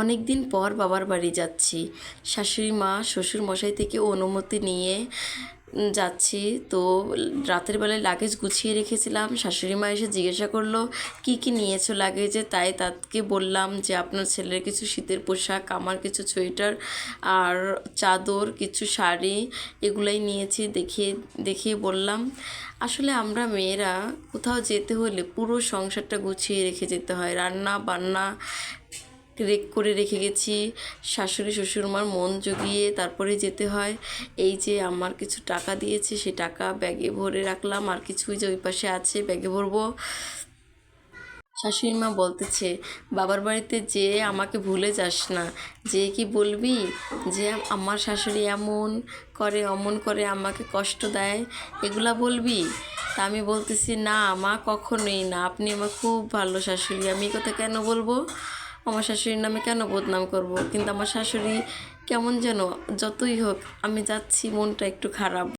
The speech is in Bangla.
অনেক দিন পর বাবার বাড়ি যাচ্ছি। শাশুড়ি মা শ্বশুর মশাই থেকে অনুমতি নিয়ে যাচ্ছি। তো রাতের বেলায় লাগেজ গুছিয়ে রেখেছিলাম। শাশুড়ি মা এসে জিজ্ঞাসা করল, কি কি নিয়েছো লাগেজে তাই তাকে বললাম যে, আপনার ছেলের কিছু শীতের পোশাক, আমার কিছু সোয়েটার আর চাদর, কিছু শাড়ি এগুলাই নিয়েছি। দেখিয়ে দেখিয়ে বললাম, আসলে আমরা মেয়েরা কোথাও যেতে হলে পুরো সংসারটা গুছিয়ে রেখে যেতে হয়। রান্না বান্না রেক করে রেখে গেছি। শাশুড়ি, শ্বশুরমার মন জুগিয়ে তারপরে যেতে হয়। এই যে আমার কিছু টাকা দিয়েছে, সে টাকা ব্যাগে ভরে রাখলাম। আর কিছুই যে ওই পাশে আছে, ব্যাগে ভরবো। শাশুড়ি মা বলতেছে, বাবার বাড়িতে যে আমাকে ভুলে যাস না। যে কি বলবি? যে আমার শাশুড়ি এমন করে, অমন করে আমাকে কষ্ট দেয়। এগুলা বলবি? তা আমি বলতেছি, না, মা কখনোই না। আপনি আমার খুব ভালো শাশুড়ি। আমি কথা কেন বলব? আমার শাশুড়ির নামে কেন বদনাম করব? কিন্তু আমার শাশুড়ি কেমন যেন, যতই হোক, আমি যাচ্ছি, মনটা একটু খারাপ।